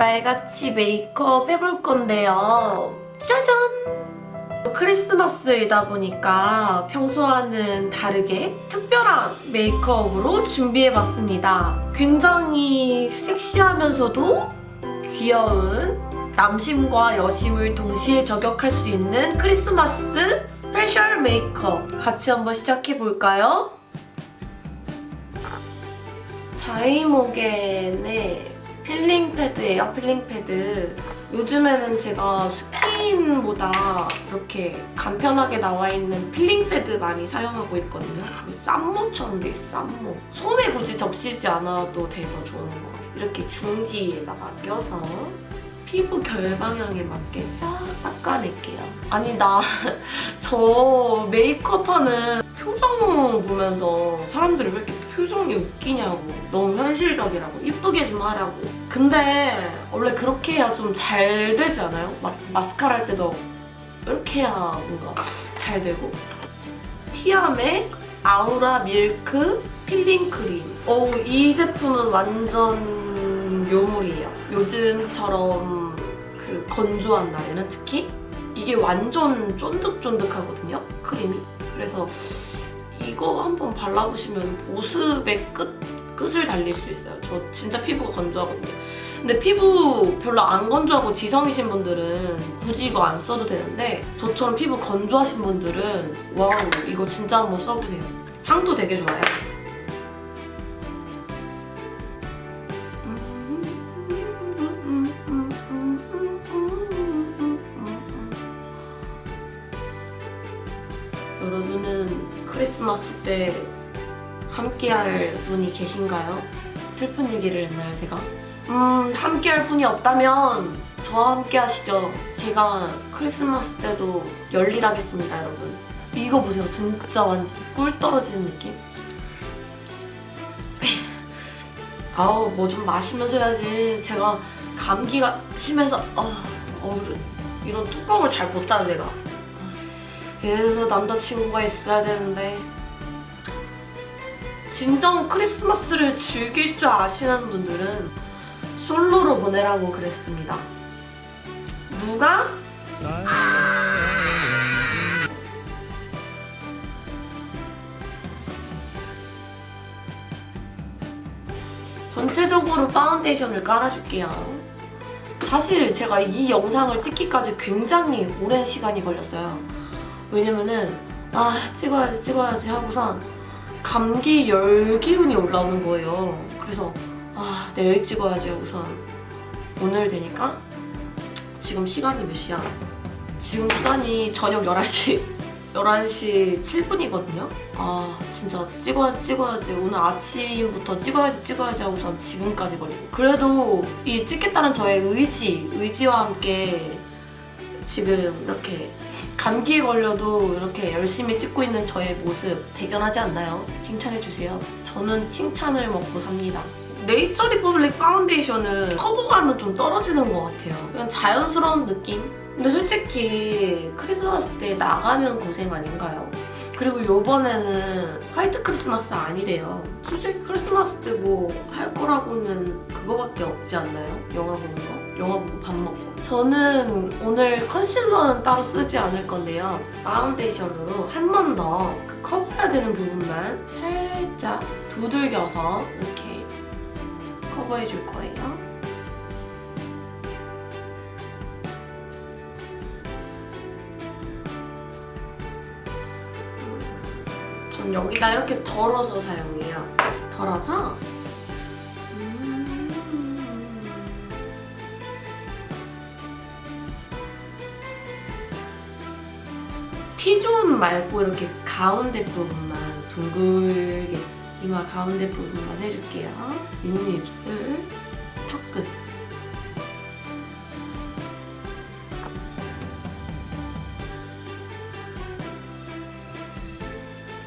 빨갛이 메이크업 해볼 건데요. 짜잔! 크리스마스이다 보니까 평소와는 다르게 특별한 메이크업으로 준비해봤습니다. 굉장히 섹시하면서도 귀여운 남심과 여심을 동시에 저격할 수 있는 크리스마스 스페셜 메이크업 같이 한번 시작해볼까요? 자이모겐의 필링 패드예요, 필링 패드. 요즘에는 제가 스킨보다 이렇게 간편하게 나와 있는 필링 패드 많이 사용하고 있거든요. 쌈무처럼 돼 있어, 쌈무. 솜에 굳이 적시지 않아도 돼서 좋은 거. 이렇게 중지에다가 껴서 피부 결 방향에 맞게 싹 닦아낼게요. 아니 나 저 메이크업 하는 표정 보면서 사람들이 왜 이렇게 표정이 웃기냐고. 너무 현실적이라고. 이쁘게 좀 하라고. 근데 원래 그렇게 해야 좀 잘 되지 않아요? 막 마스카라 할 때도 이렇게 해야 뭔가 잘 되고. 티암의 아우라 밀크 필링 크림. 어우 이 제품은 완전 묘물이에요. 요즘처럼 그 건조한 날에는 특히 이게 완전 쫀득쫀득하거든요 크림이. 그래서 이거 한번 발라보시면 보습의 끝, 끝을 달릴 수 있어요. 저 진짜 피부가 건조하거든요. 근데 피부 별로 안 건조하고 지성이신 분들은 굳이 이거 안 써도 되는데 저처럼 피부 건조하신 분들은 와우 이거 진짜 한번 써보세요. 향도 되게 좋아요 크리스마스 때 함께할 분이 계신가요? 슬픈 얘기를 했나요, 제가? 음, 함께할 분이 없다면 저와 함께 하시죠. 제가 크리스마스 때도 열일하겠습니다, 여러분. 이거 보세요. 진짜 완전 꿀 떨어지는 느낌? 아우, 뭐 좀 마시면서 해야지. 제가 감기가 심해서, 어, 어, 이런 뚜껑을 잘못 닫아, 내가. 그래서 남자친구가 있어야 되는데 진정 크리스마스를 즐길 줄 아시는 분들은 솔로로 보내라고 그랬습니다. 누가? 전체적으로 파운데이션을 깔아줄게요. 사실 제가 이 영상을 찍기까지 굉장히 오랜 시간이 걸렸어요. 왜냐면은 아 찍어야지 찍어야지 하고선 감기 열 기운이 올라오는 거예요. 그래서 아 내일 찍어야지 하고선 오늘 되니까 지금 시간이 몇 시야? 지금 시간이 저녁 11시 11시 7분이거든요. 아 진짜 찍어야지 찍어야지 오늘 아침부터 찍어야지 찍어야지 하고선 지금까지 걸리고 그래도 이 찍겠다는 저의 의지 의지와 함께 지금 이렇게 감기에 걸려도 이렇게 열심히 찍고 있는 저의 모습 대견하지 않나요? 칭찬해주세요. 저는 칭찬을 먹고 삽니다. 네이처 리퍼블릭 파운데이션은 커버감은 좀 떨어지는 것 같아요. 그냥 자연스러운 느낌? 근데 솔직히 크리스마스 때 나가면 고생 아닌가요? 그리고 요번에는 화이트 크리스마스 아니래요. 솔직히 크리스마스 때 뭐 할 거라고는 그거밖에 없지 않나요? 영화 보는 거? 영화 보고 밥 먹고. 저는 오늘 컨실러는 따로 쓰지 않을 건데요. 파운데이션으로 한 번더그 커버해야 되는 부분만 살짝 두들겨서 이렇게 커버해 줄 거예요. 전 여기다 이렇게 덜어서 사용해요. 덜어서 T존 말고 이렇게 가운데 부분만 둥글게 이마 가운데 부분만 해줄게요. 윗입술, 턱끝.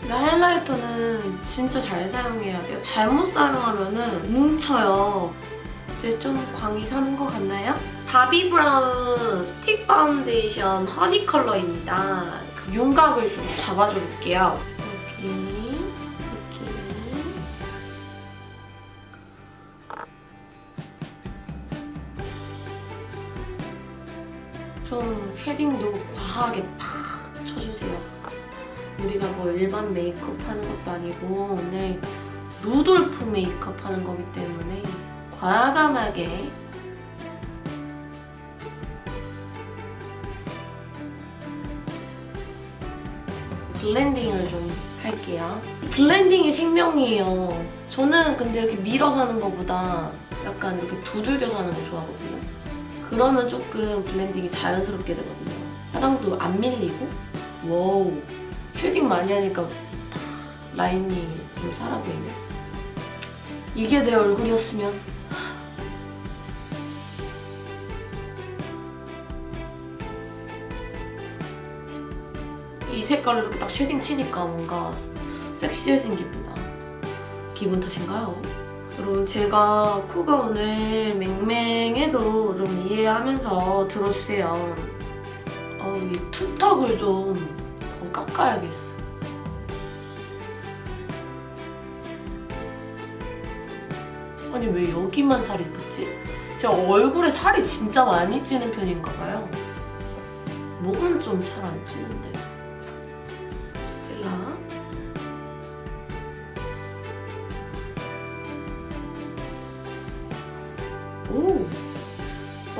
근데 하이라이터는 진짜 잘 사용해야 돼요. 잘못 사용하면은 뭉쳐요. 이제 좀 광이 사는 것 같나요? 바비 브라운 스틱 파운데이션 허니 컬러입니다. 윤곽을 좀 잡아줄게요. 여기, 여기. 좀 쉐딩도 과하게 팍 쳐주세요. 우리가 뭐 일반 메이크업 하는 것도 아니고 오늘 루돌프 메이크업 하는 거기 때문에 과감하게 블렌딩을 좀 할게요. 블렌딩이 생명이에요. 저는 근데 이렇게 밀어서 하는 것보다 약간 이렇게 두들겨서 하는 거 좋아하거든요. 그러면 조금 블렌딩이 자연스럽게 되거든요. 화장도 안 밀리고 와우 쉐딩 많이 하니까 팍 라인이 좀 살아 보이네. 이게 내 얼굴이었으면 색깔로 이렇게 딱 쉐딩 치니까 뭔가 섹시해진 기분이다. 기분 탓인가요? 여러분 제가 코가 오늘 맹맹해도 좀 이해하면서 들어주세요. 어, 이 투턱을 좀 더 깎아야겠어. 아니 왜 여기만 살이 붙지? 제가 얼굴에 살이 진짜 많이 찌는 편인가 봐요. 목은 좀 잘 안 찌는데.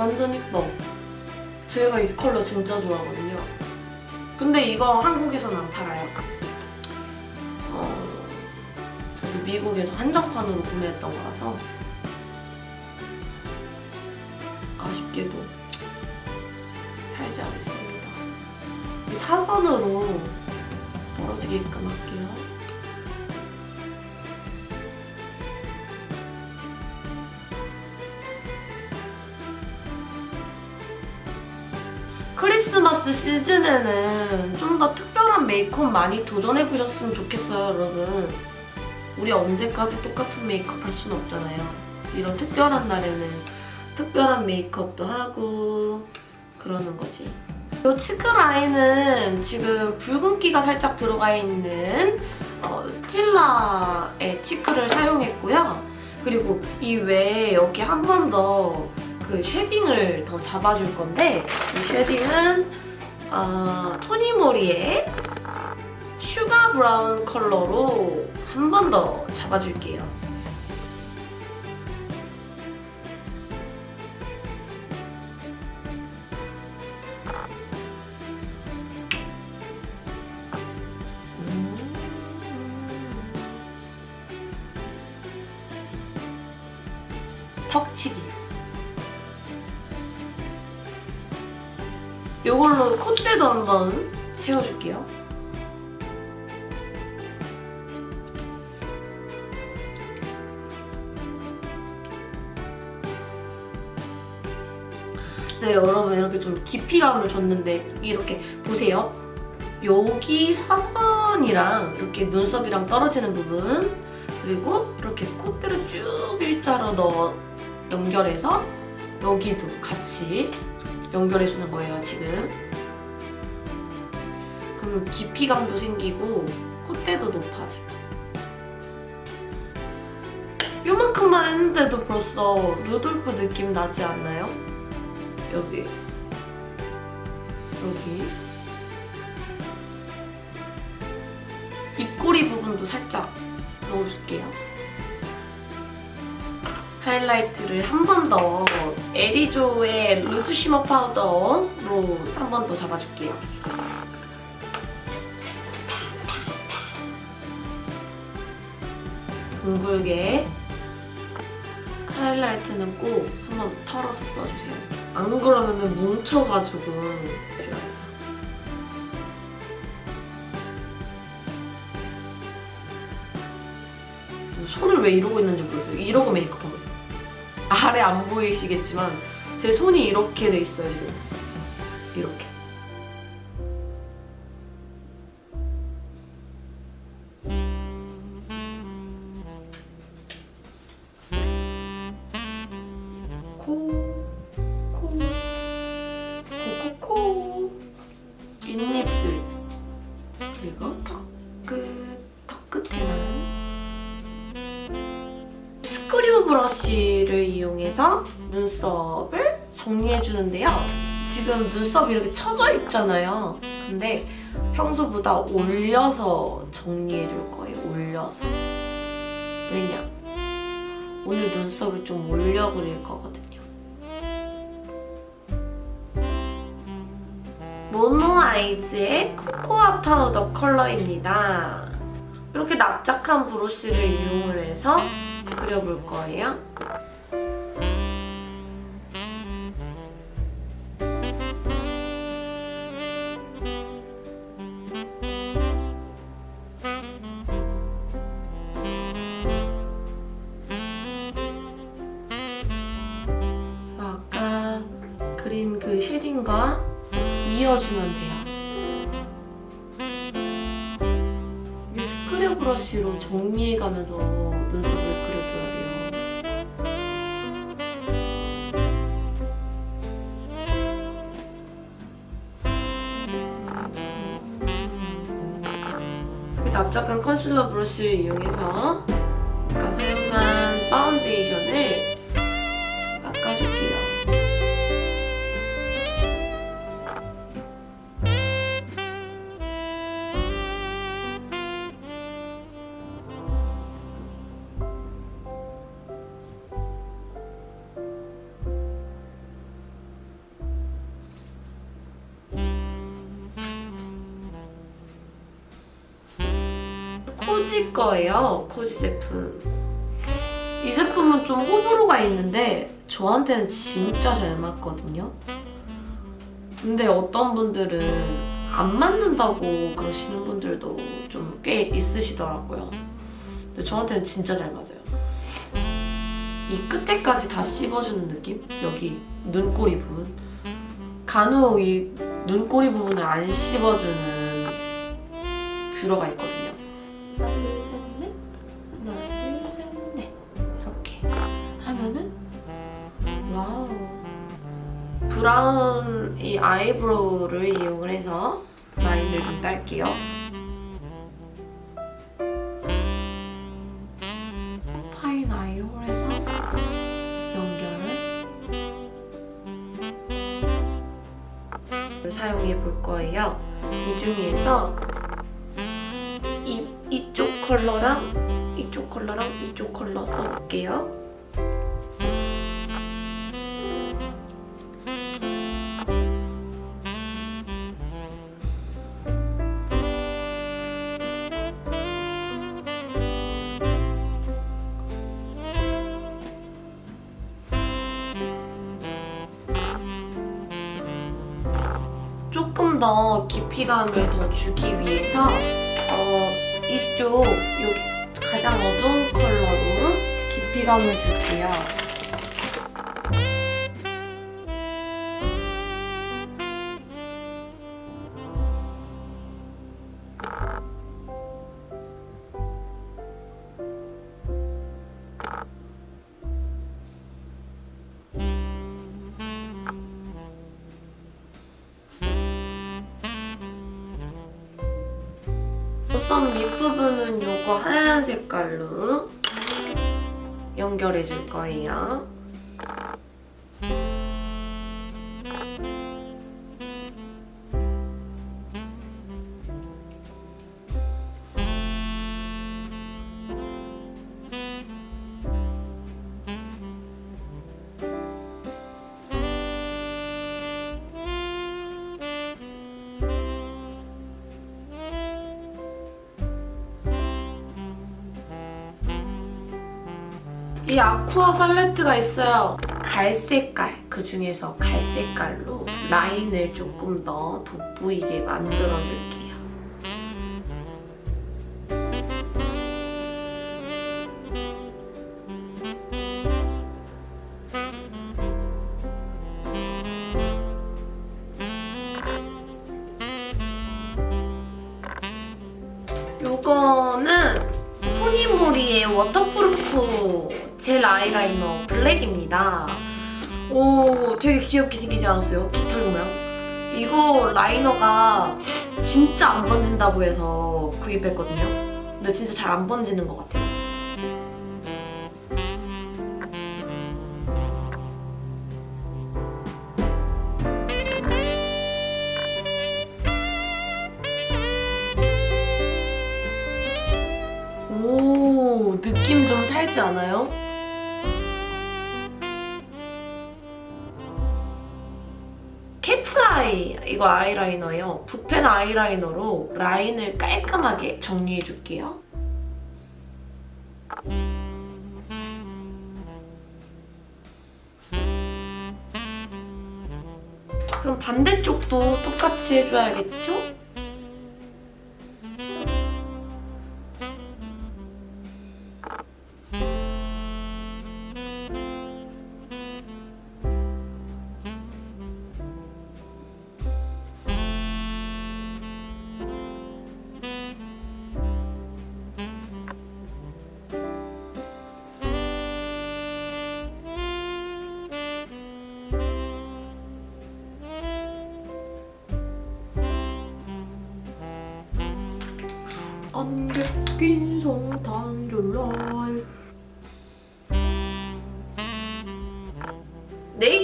완전 이뻐. 제가 이 컬러 진짜 좋아하거든요. 근데 이거 한국에서는 안 팔아요. 어, 저도 미국에서 한정판으로 구매했던 거라서 아쉽게도 팔지 않습니다. 이 사선으로 떨어지게끔 할게요. 크리스마스 시즌에는 좀 더 특별한 메이크업 많이 도전해 보셨으면 좋겠어요, 여러분. 우리 언제까지 똑같은 메이크업 할 수는 없잖아요. 이런 특별한 날에는 특별한 메이크업도 하고 그러는 거지. 이 치크 라인은 지금 붉은기가 살짝 들어가 있는 어, 스틸라의 치크를 사용했고요. 그리고 이 외에 여기 한 번 더 그 쉐딩을 더 잡아줄 건데 이 쉐딩은 어, 토니모리의 슈가 브라운 컬러로 한 번 더 잡아줄게요. 요걸로 콧대도 한번 세워줄게요. 네, 여러분 이렇게 좀 깊이감을 줬는데 이렇게 보세요. 여기 사선이랑 이렇게 눈썹이랑 떨어지는 부분 그리고 이렇게 콧대를 쭉 일자로 넣어 연결해서 여기도 같이 연결해 주는 거예요 지금 그럼 깊이감도 생기고 콧대도 높아지고 요만큼만 했는데도 벌써 루돌프 느낌 나지 않나요? 여기 여기 입꼬리 부분도 살짝 넣어줄게요 하이라이트를 한 번 더 에리조의 루즈 쉬머 파우더로 한 번 더 잡아줄게요. 둥글게 하이라이트는 꼭 한번 털어서 써주세요. 안 그러면 뭉쳐가지고 필요해요. 손을 왜 이러고 있는지 모르겠어요. 이러고 메이크업하고 있어요. 아래 안 보이시겠지만 제 손이 이렇게 돼 있어요 지금. 이렇게. 이용해서 눈썹을 정리해 주는데요. 지금 눈썹이 이렇게 처져 있잖아요. 근데 평소보다 올려서 정리해 줄 거예요. 올려서. 왜냐? 오늘 눈썹을 좀 올려 그릴 거거든요. 모노 아이즈의 코코아 파우더 컬러입니다. 이렇게 납작한 브러쉬를 이용을 해서 그려볼 거예요. 납작한 컨실러 브러쉬를 이용해서 저한테는 진짜 잘 맞거든요. 근데 어떤 분들은 안 맞는다고 그러시는 분들도 좀 꽤 있으시더라고요. 근데 저한테는 진짜 잘 맞아요. 이 끝에까지 다 씹어주는 느낌? 여기 눈꼬리 부분. 간혹 이 눈꼬리 부분을 안 씹어주는 뷰러가 있거든요. 브라운 이 아이브로우를 이용을 해서 라인을 좀 딸게요. 파인 아이홀에서 연결을 사용해 볼 거예요. 이 중에서 이, 이쪽 컬러랑 이쪽 컬러랑 이쪽 컬러 써볼게요. 깊이감을 더 주기 위해서 어, 이쪽 여기 가장 어두운 컬러로 깊이감을 줄게요. 우선 밑부분은 요거 하얀 색깔로 연결해 줄 거예요. 이 아쿠아 팔레트가 있어요. 갈색깔, 그 중에서 갈색깔로 라인을 조금 더 돋보이게 만들어줄게요. 젤 아이라이너 블랙입니다. 오, 되게 귀엽게 생기지 않았어요? 깃털 모양. 이거 라이너가 진짜 안 번진다고 해서 구입했거든요. 근데 진짜 잘 안 번지는 것 같아요. 이거 아이라이너예요. 붓펜 아이라이너로 라인을 깔끔하게 정리해 줄게요. 그럼 반대쪽도 똑같이 해줘야겠죠?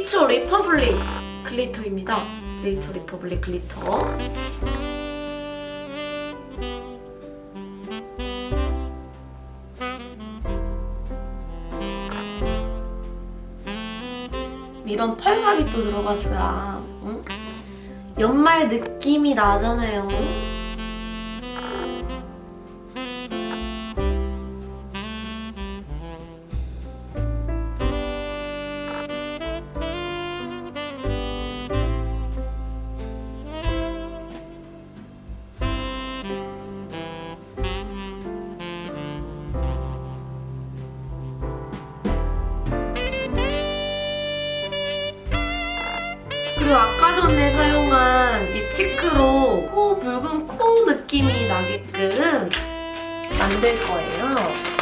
네이처 리퍼블릭 글리터입니다. 네이처 리퍼블릭 글리터. 이런 펄감이 또 들어가줘야 응? 연말 느낌이 나잖아요. 치크로 코 붉은 코 느낌이 나게끔 만들 거예요.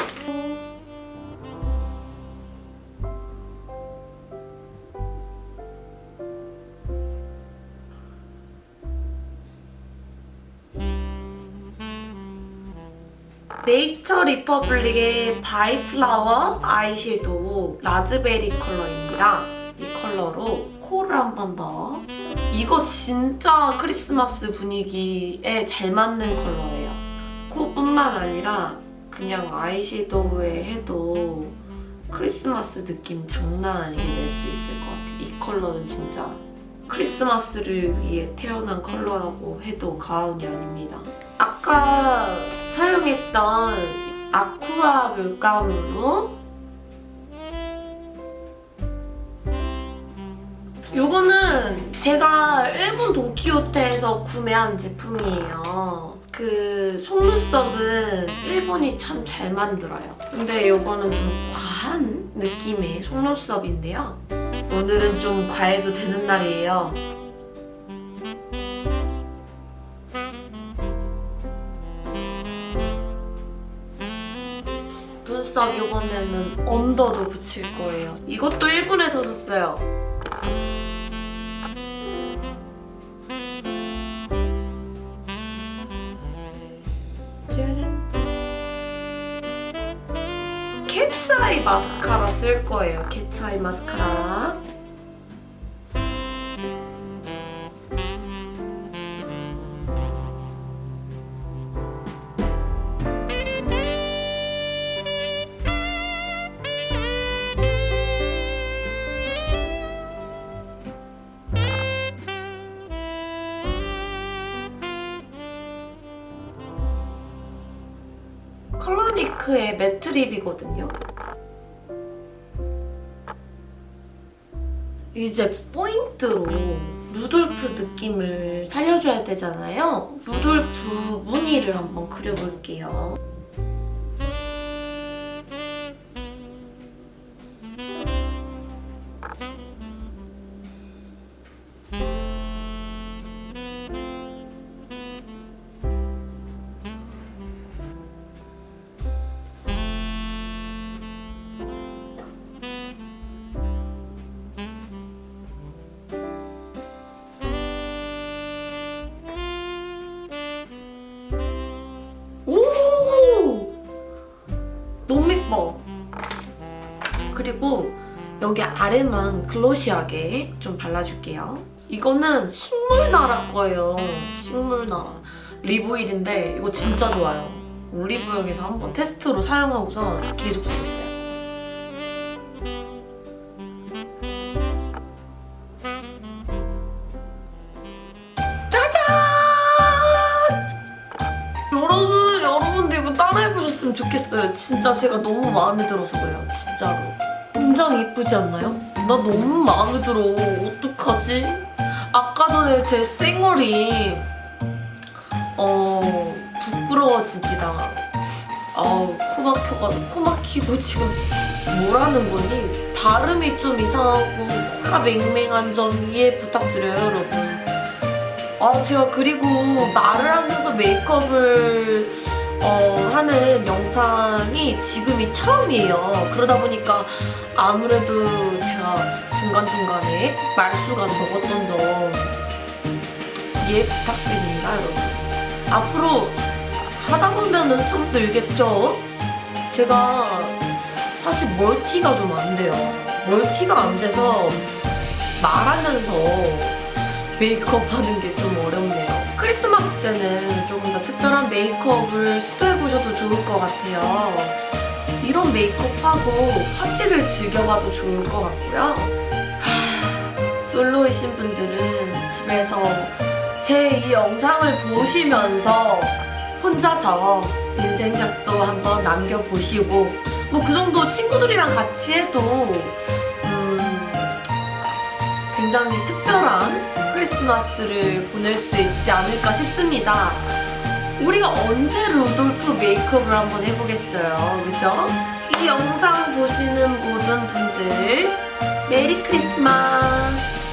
네이처 리퍼블릭의 바이플라워 아이섀도우 라즈베리 컬러입니다. 이 컬러로 코를 한 번 더. 이거 진짜 크리스마스 분위기에 잘 맞는 컬러예요. 코뿐만 아니라 그냥 아이섀도우에 해도 크리스마스 느낌 장난 아니게 낼 수 있을 것 같아요. 이 컬러는 진짜 크리스마스를 위해 태어난 컬러라고 해도 과언이 아닙니다. 아까 사용했던 아쿠아 물감으로 요거는 제가 일본 돈키호테에서 구매한 제품이에요. 그 속눈썹은 일본이 참 잘 만들어요. 근데 요거는 좀 과한 느낌의 속눈썹인데요. 오늘은 좀 과해도 되는 날이에요. 눈썹 요번에는 언더도 붙일 거예요. 이것도 일본에서 샀어요. 마스카라 쓸 거예요. 캣츠아이 마스카라. 컬러니크의 매트립이거든요. 이제 포인트로 루돌프 느낌을 살려줘야 되잖아요. 루돌프 무늬를 한번 그려볼게요. 여기 아래만 글로시하게 좀 발라줄게요. 이거는 식물나라 거예요. 식물나라. 리보일인데 이거 진짜 좋아요. 올리브영에서 한번 테스트로 사용하고서 계속 쓰고 있어요. 좋겠어요. 진짜 제가 너무 마음에 들어서 그래요. 진짜로. 굉장히 이쁘지 않나요? 나 너무 마음에 들어. 어떡하지? 아까 전에 제 쌩얼이 어 부끄러워집니다. 아우 코 막혀가지고 코 막히고 지금 뭐라는 거니? 발음이 좀 이상하고 코가 맹맹한 점 이해 부탁드려요 여러분. 아 제가 그리고 말을 하면서 메이크업을 어, 하는 영상이 지금이 처음이에요. 그러다 보니까 아무래도 제가 중간중간에 말수가 적었던 점 이해 부탁드립니다, 여러분. 앞으로 하다 보면은 좀 늘겠죠? 제가 사실 멀티가 좀 안 돼요. 멀티가 안 돼서 말하면서 메이크업 하는 게 좀 어렵네요. 크리스마스 때는 조금 더 특별한 메이크업을 시도해보셔도 좋을 것 같아요. 이런 메이크업하고 파티를 즐겨봐도 좋을 것 같고요. 하, 솔로이신 분들은 집에서 제 이 영상을 보시면서 혼자서 인생작도 한번 남겨보시고 뭐 그 정도 친구들이랑 같이 해도 음, 굉장히 특별한 크리스마스를 보낼 수 있지 않을까 싶습니다. 우리가 언제 루돌프 메이크업을 한번 해보겠어요. 그죠? 이 영상 보시는 모든 분들 메리 크리스마스!